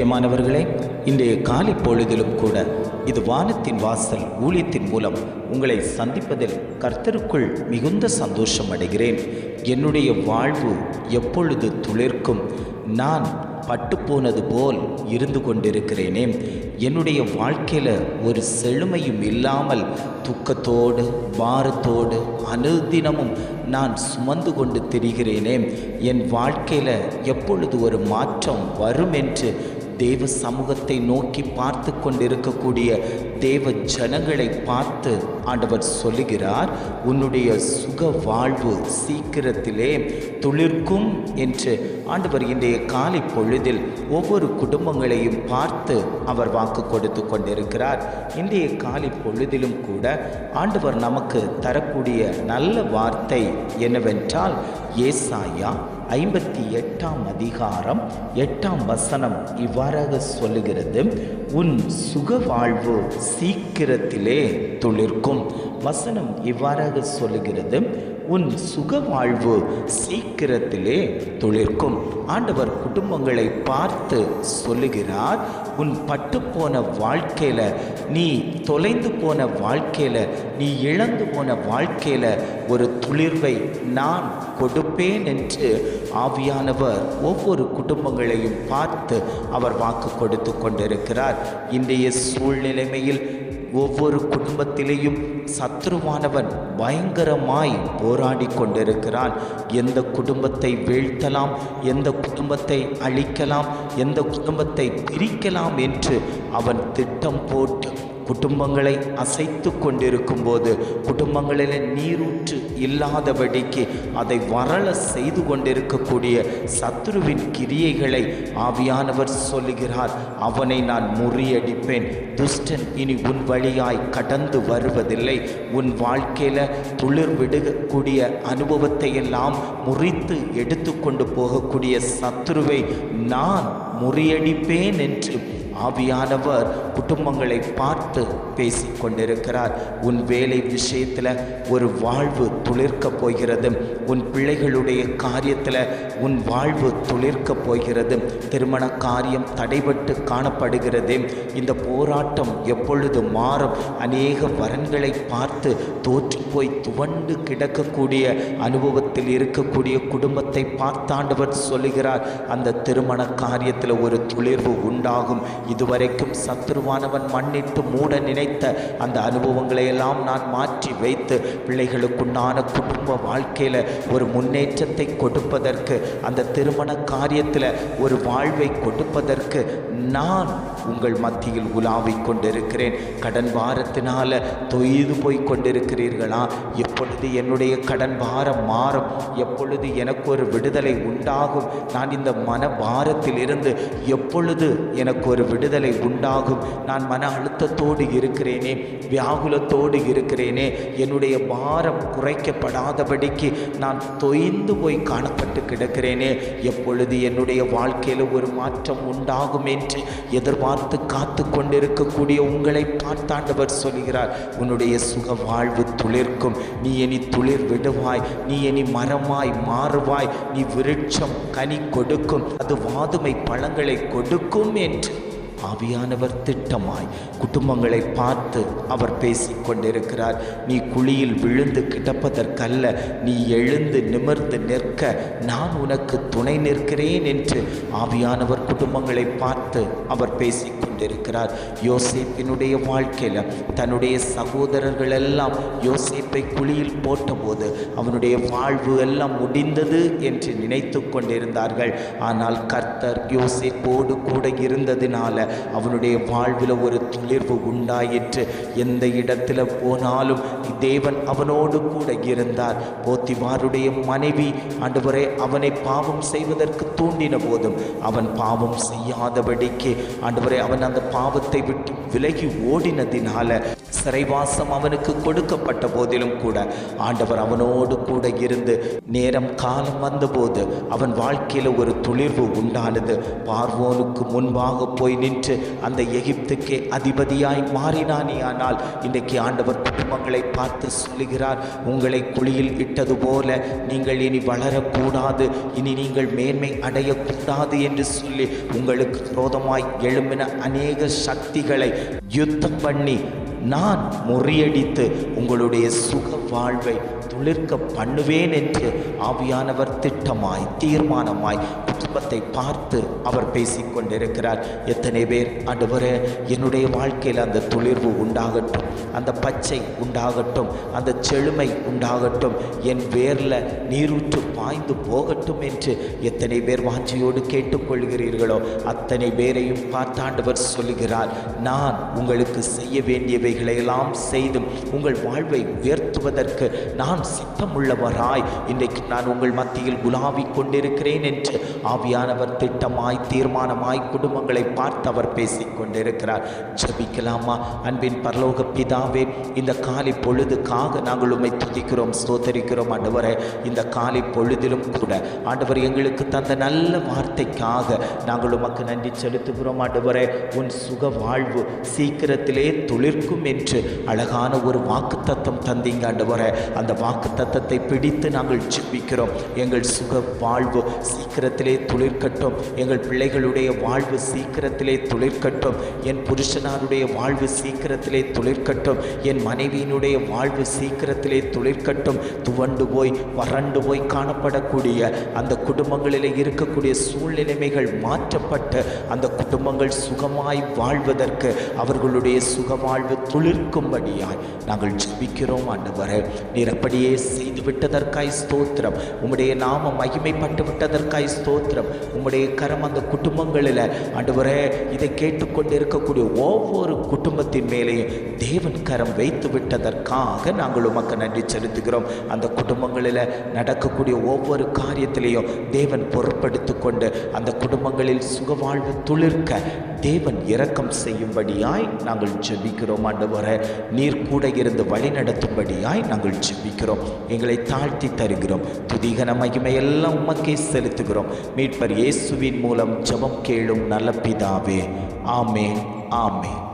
பிரியமானவர்களே இன்றைய காலை பொழுதிலும் கூட இது வானத்தின் வாசல் ஊழியத்தின் மூலம் உங்களை சந்திப்பதில் கர்த்தருக்குள் மிகுந்த சந்தோஷம் அடைகிறேன். என்னுடைய வாழ்வு எப்பொழுது துளிர்க்கும்? நான் பட்டுப்போனது போல் இருந்து கொண்டிருக்கிறேனே. என்னுடைய வாழ்க்கையில் ஒரு செழுமையும் இல்லாமல் துக்கத்தோடு பாரத்தோடு அனுதினமும் நான் சுமந்து கொண்டு திரிகிறேனே. என் வாழ்க்கையில் எப்பொழுது ஒரு மாற்றம் வரும் என்று தேவ சமூகத்தை நோக்கி பார்த்து கொண்டிருக்கக்கூடிய தேவ ஜனங்களை பார்த்து ஆண்டவர் சொல்லுகிறார் உன்னுடைய சுக வாழ்வு சீக்கிரத்திலே துளிர்க்கும் என்று ஆண்டவர் இன்றைய காலை பொழுதில் ஒவ்வொரு குடும்பங்களையும் பார்த்து அவர் வாக்கு கொடுத்து கொண்டிருக்கிறார். இன்றைய காலை பொழுதிலும் கூட ஆண்டவர் நமக்கு தரக்கூடிய நல்ல வார்த்தை என்னவென்றால் ஏசாயா ஐம்பத்தி எட்டாம் அதிகாரம் எட்டாம் வசனம் இவ்வாறாக சொல்லுகிறது. உன் சுக வாழ்வு சீக்கிரத்திலே துளிர்க்கும். வசனம் இவ்வாறாக சொல்லுகிறது. உன் சுக வாழ்வு சீக்கிரத்திலே துளிர்க்கும் ஆண்டவர் குடும்பங்களை பார்த்து சொல்லுகிறார் உன் பட்டுப்போன வாழ்க்கையில் நீ தொலைந்து போன வாழ்க்கையில் நீ இழந்து போன வாழ்க்கையில் ஒரு துளிர்வை நான் கொடுப்பேன் என்று ஆவியானவர் ஒவ்வொரு குடும்பங்களையும் பார்த்து அவர் வாக்கு கொடுத்து கொண்டிருக்கிறார். இன்றைய சூழ்நிலைமையில் ஒவ்வொரு குடும்பத்திலேயும் சத்ருவானவன் பயங்கரமாய் போராடி கொண்டிருக்கிறான். எந்த குடும்பத்தை வீழ்த்தலாம் எந்த குடும்பத்தை அழிக்கலாம் எந்த குடும்பத்தை பிரிக்கலாம் என்று அவன் திட்டம் போட்டு குடும்பங்களை அசைத்து கொண்டிருக்கும் போது குடும்பங்களில் நீரூற்று இல்லாதபடிக்கு அதை வரள செய்து கொண்டிருக்கக்கூடிய சத்ருவின் கிரியைகளை ஆவியானவர் சொல்லுகிறார் அவனை நான் முறியடிப்பேன். துஷ்டன் இனி உன் வழியாய் கடந்து வருவதில்லை. உன் வாழ்க்கையில் துளிர் விடுகக்கூடிய அனுபவத்தை எல்லாம் முறித்து எடுத்துக்கொண்டு போகக்கூடிய சத்ருவை நான் முறியடிப்பேன் என்று ஆவியானவர் குடும்பங்களை பார்த்து பேசிக் கொண்டிருக்கிறார் உன் வேலை விஷயத்தில் ஒரு வாழ்வு துளிர்க்க போகிறது. உன் பிள்ளைகளுடைய காரியத்தில் உன் வாழ்வு துளிர்க்க போகிறது. திருமண காரியம் தடைபட்டு காணப்படுகிறது. இந்த போராட்டம் எப்பொழுது மாறும்? அநேக வரன்களை பார்த்து தோற்று போய் துவண்டு கிடக்கக்கூடிய அனுபவத்தில் இருக்கக்கூடிய குடும்பத்தை பார்த்தாண்டவர் சொல்லுகிறார் அந்த திருமண காரியத்தில் ஒரு துளிர்வு உண்டாகும். இதுவரைக்கும் சத்துருவானவன் மண்ணிட்டு மூட நினைத்த அந்த அனுபவங்களை எல்லாம் நான் மாற்றி வைத்து பிள்ளைகளுக்குண்டான குடும்ப வாழ்க்கையில் ஒரு முன்னேற்றத்தை கொடுப்பதற்கு அந்த திருமண காரியத்தில் ஒரு வாழ்வை கொடுப்பதற்கு நான் உங்கள் மத்தியில் உலாவிக் கொண்டிருக்கிறேன். கடன் வாரத்தினால் தொய்து போய் கொண்டிருக்கிறீர்களா? எப்பொழுது என்னுடைய கடன் வாரம் மாறும்? எப்பொழுது எனக்கு ஒரு விடுதலை உண்டாகும்? நான் இந்த மன பாரத்திலிருந்து எப்பொழுது எனக்கு ஒரு விடுதலை உண்டாகும்? நான் மன அழுத்தத்தோடு இருக்கிறேனே வியாகுலத்தோடு இருக்கிறேனே என்னுடைய பாரம் குறை மறைக்கப்படாதபடிக்கு நான் தொய்ந்து போய் காணப்பட்டு கிடக்கிறேனே. எப்பொழுது என்னுடைய வாழ்க்கையில் ஒரு மாற்றம் உண்டாகும் என்று எதிர்பார்த்து காத்து கொண்டிருக்கக்கூடிய உங்களை பார்த்தாண்டவர் சொல்கிறார் உன்னுடைய சுக வாழ்வு துளிர்க்கும். நீ இனி துளிர் விடுவாய். நீ இனி மரமாய் மாறுவாய். நீ விருட்சம் கனி கொடுக்கும். அது வாதுமை பழங்களை கொடுக்கும் என்று ஆவியானவர் திட்டமாய் குடும்பங்களை பார்த்து அவர் பேசிக் கொண்டிருக்கிறார் நீ குழியில் விழுந்து கிடப்பதற்கல்ல நீ எழுந்து நிமிர்ந்து நிற்க நான் உனக்கு துணை நிற்கிறேன் என்று ஆவியானவர் குடும்பங்களை பார்த்து அவர் பேசிக் கொண்டிருக்கிறார். யோசிப்பினுடைய வாழ்க்கையில் தன்னுடைய சகோதரர்கள் எல்லாம் யோசேப்பை குழியில் போட்டபோது அவனுடைய வாழ்வு எல்லாம் முடிந்தது என்று நினைத்து கொண்டிருந்தார்கள். ஆனால் கர்த்தர் யோசிப்போடு கூட இருந்ததினால அவனுடைய வாழ்வில் ஒரு துளிர்வு உண்டாயிற்று. எந்த இடத்துல போனாலும் தேவன் அவனோடு கூட இருந்தார். போத்திமாருடைய மனைவி ஆண்டவரே அவனை பாவம் செய்வதற்கு தூண்டின போதும் அவன் பாவம் செய்யாதபடிக்கு ஆண்டவரே அவன் அந்த பாவத்தை விட்டு விலகி ஓடினதினால சிறைவாசம் அவனுக்கு கொடுக்கப்பட்ட போதிலும் கூட ஆண்டவர் அவனோடு கூட இருந்து நேரம் காலம் வந்தபோது அவன் வாழ்க்கையில் ஒரு துளிர்வு உண்டானது. பார்வோனுக்கு முன்பாக போய் நின்று அந்த எகிப்துக்கே அதிபதியாய் மாறினானே ஆனால் இன்றைக்கு ஆண்டவர் குடும்பங்களை பார்த்து சொல்லுகிறார் உங்களை குழியில் இட்டது போல நீங்கள் இனி வளரக்கூடாது இனி நீங்கள் மேன்மை அடையக்கூடாது என்று சொல்லி உங்களுக்கு விரோதமாய் எழும்பின அநேக சக்திகளை யுத்தம் பண்ணி நான் முறியடித்து உங்களுடைய சுக வாழ்வை துளிர்க்க பண்ணுவேன் என்று ஆவியானவர் திட்டமாய் தீர்மானமாய் குடும்பத்தை பார்த்து அவர் பேசிக்கொண்டிருக்கிறார். எத்தனை பேர் ஆண்டவரே என்னுடைய வாழ்க்கையில் அந்த துளிர்வு உண்டாகட்டும் அந்த பச்சை உண்டாகட்டும் அந்த செழுமை உண்டாகட்டும் என் வேர்ல நீரூற்று பாய்ந்து போகட்டும் என்று எத்தனை பேர் வாஞ்சியோடு கேட்டுக்கொள்கிறீர்களோ அத்தனை பேரையும் பார்த்தாண்டவர் சொல்லுகிறார் நான் உங்களுக்கு செய்ய வேண்டியவைகளை எல்லாம் செய்தும் உங்கள் வாழ்வை உயர்த்துவதற்கு நான் சித்தமுள்ளவராய் இன்றைக்கு நான் உங்கள் மத்தியில் குலாவி கொண்டிருக்கிறேன் என்று ஆவியானவர் திட்டமாய் தீர்மானமாய் குடும்பங்களை பார்த்து அவர் பேசிக் கொண்டிருக்கிறார். ஜபிக்கலாமா அன்பின் பரலோக பிதாவே இந்த காலை பொழுதுக்காக நாங்கள் உம்மை துதிக்கிறோம் ஸ்தோத்தரிக்கிறோம் ஆண்டவரை. இந்த காலை பொழுதிலும் கூட ஆண்டவர் எங்களுக்கு தந்த நல்ல வார்த்தைக்காக நாங்கள் உமக்கு நன்றி செலுத்துகிறோம் ஆண்டவரே. உன் சுக வாழ்வு சீக்கிரத்திலே துளிர்க்கும் என்று அழகான ஒரு வாக்கு தத்தம் தந்தீங்க ஆண்டவரே. அந்த வாக்கு தத்தத்தை பிடித்து நாங்கள் ஜெபிக்கிறோம். எங்கள் சுக வாழ்வு சீக்கிரத்திலே துளிர்க்கட்டும். எங்கள் பிள்ளைகளுடைய வாழ்வு சீக்கிரத்திலே துளிர்க்கட்டும். என் புருஷனாருடைய வாழ்வு சீக்கிரத்திலே துளிர்க்கட்டும். என் மனைவியினுடைய வாழ்வு சீக்கிரத்திலே துளிர்க்கட்டும். துவண்டு போய் வறண்டு போய் காணப்படக்கூடிய அந்த குடும்பங்களில் இருக்கக்கூடிய சூழ்நிலைமைகள் மாற்றப்பட்டு அந்த குடும்பங்கள் சுகமாய் வாழ்வதற்கு அவர்களுடைய சுகவாழ்வு துளிர்க்கும்படியாய் நாங்கள் ஜபிக்கிறோம் ஆண்டவரே. நீர் அப்படியே செய்து விட்டதற்காய் ஸ்தோத்திரம். உம்முடைய நாம மகிமைப்பட்டு விட்டதற்காய் ஸ்தோத்திரம். உம்முடைய கரம் அந்த குடும்பங்களில் ஆண்டவரே இதை கேட்டுக்கொண்டு இருக்கக்கூடிய ஒவ்வொரு குடும்பத்தின் மேலேயும் தேவன் கரம் வைத்து விட்டதற்காக நாங்கள் உமக்கு நன்றி செலுத்துகிறோம். அந்த குடும்பங்களில் நடக்கக்கூடிய ஒவ்வொரு காரியத்திலையும் தேவன் பொருட்படுத்தி கொண்டு அந்த குடும்பங்களில் சுகவாழ்வு துளிர்க்க தேவன் இரக்கம் செய்யும்படியாய் நாங்கள் ஜெபிக்கிறோம். ஆண்டவர நீர் கூட இருந்து வழி நடத்தும்படியாய் நாங்கள் ஜெபிக்கிறோம். எங்களை தாழ்த்தி தருகிறோம். துதிகன மகிமையெல்லாம் உமக்கே செலுத்துகிறோம். மீட்பர் இயேசுவின் மூலம் ஜெபம் கேளும் நல்ல பிதாவே. ஆமே ஆமே